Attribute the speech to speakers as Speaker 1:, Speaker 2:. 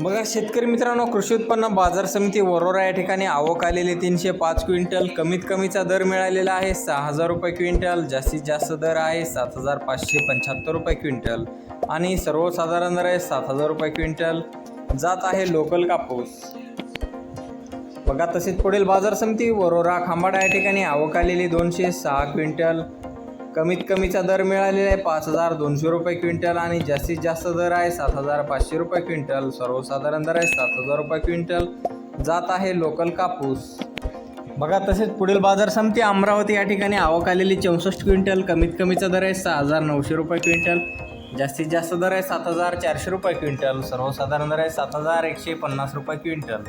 Speaker 1: बघा शेतकरी मित्रांनो कृषी उत्पन्न बाजार समिती वरोरा या ठिकाणी आवक आलेली तीनशे पाच क्विंटल कमीत कमीचा दर मिळालेला आहे. सहा हजार रुपये क्विंटल जास्तीत जास्त दर आहे सात हजार पाचशे पंच्याहत्तर रुपये क्विंटल. आणि सर्वसाधारण दर आहे सात हजार रुपये क्विंटल. जात आहे लोकल कापूस. बघा तसेच पुढील बाजार समिती वरोरा खांबाडा या ठिकाणी आवक आलेली दोनशे सहा क्विंटल. कमीत कमीचा दर मिळालेला आहे पाच हजार दोनशे रुपये क्विंटल आणि जास्तीत जास्त दर आहे सात हजार पाचशे रुपये क्विंटल. सर्वसाधारण दर आहे सात हजार रुपये क्विंटल. जात आहे लोकल कापूस. बघा तसेच पुढील बाजार समिती अमरावती या ठिकाणी आवक आलेली चौसष्ट क्विंटल. कमीत कमीचा दर आहे सहा हजार नऊशे रुपये क्विंटल. जास्तीत जास्त दर आहे सात हजार चारशे रुपये क्विंटल. सर्वसाधारण दर आहे सात हजार एकशे पन्नास रुपये क्विंटल.